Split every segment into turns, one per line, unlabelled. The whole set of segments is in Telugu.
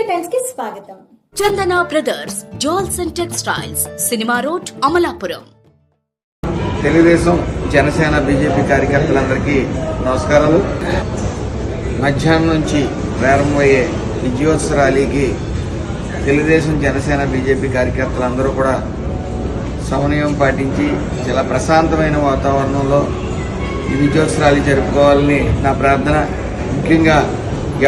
స్వాగతం.
Chandana brothers jewels and textiles cinema road Amalapuram.
Telugudesam Janasena BJP కార్యకర్తలందరికీ నమస్కారాలు మధ్యాహ్నం నుంచి ప్రారంభమయ్యే విజయోత్సవ ర్యాలీకి తెలుగుదేశం జనసేన బీజేపీ కార్యకర్తలందరూ కూడా సమన్వయం పాటించి చాలా ప్రశాంతమైన వాతావరణంలో ఈ విజయోత్సవ ర్యాలీ జరుపుకోవాలని నా ప్రార్థన. ముఖ్యంగా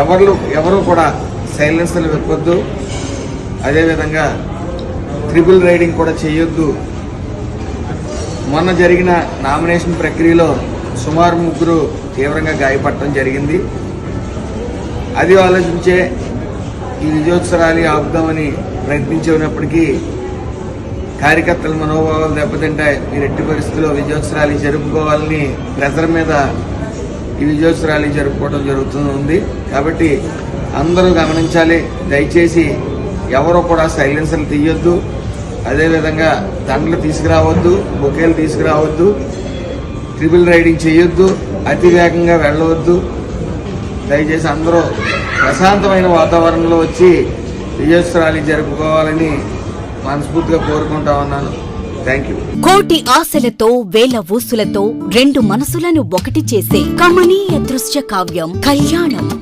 ఎవరు ఎవరు కూడా సైలెన్స్లు వెప్పొద్దు అదేవిధంగా ట్రిపుల్ రైడింగ్ కూడా చేయొద్దు. మొన్న జరిగిన నామినేషన్ ప్రక్రియలో సుమారు ముగ్గురు తీవ్రంగా గాయపడటం జరిగింది. అది ఆలోచించే ఈ విజయోత్సరాలు ఆపుదామని ప్రయత్నించినప్పటికీ కార్యకర్తల మనోభావాలు దెబ్బతింటాయి మీరు ఎట్టి పరిస్థితుల్లో విజయోత్సరాలు జరుపుకోవాలని ప్రజల మీద ఈ విజయోత్సరాలు జరుపుకోవడం జరుగుతుంది కాబట్టి అందరూ గమనించాలి. దయచేసి ఎవరు కూడా సైలెన్సర్లు తీయొద్దు. అదేవిధంగా దండలు తీసుకురావద్దు బొకేలు తీసుకురావద్దు ట్రిపుల్ రైడింగ్ చేయొద్దు అతివేగంగా వెళ్ళవద్దు. దయచేసి అందరూ ప్రశాంతమైన వాతావరణంలో వచ్చి విజయోత్సరాలు జరుపుకోవాలని మనస్ఫూర్తిగా కోరుకుంటా ఉన్నాను. థ్యాంక్ యూ
కోటి ఆశలతో వేల ఊసులతో రెండు మనసులను ఒకటి చేసే కమనీయ దృశ్య కావ్యం కళ్యాణం.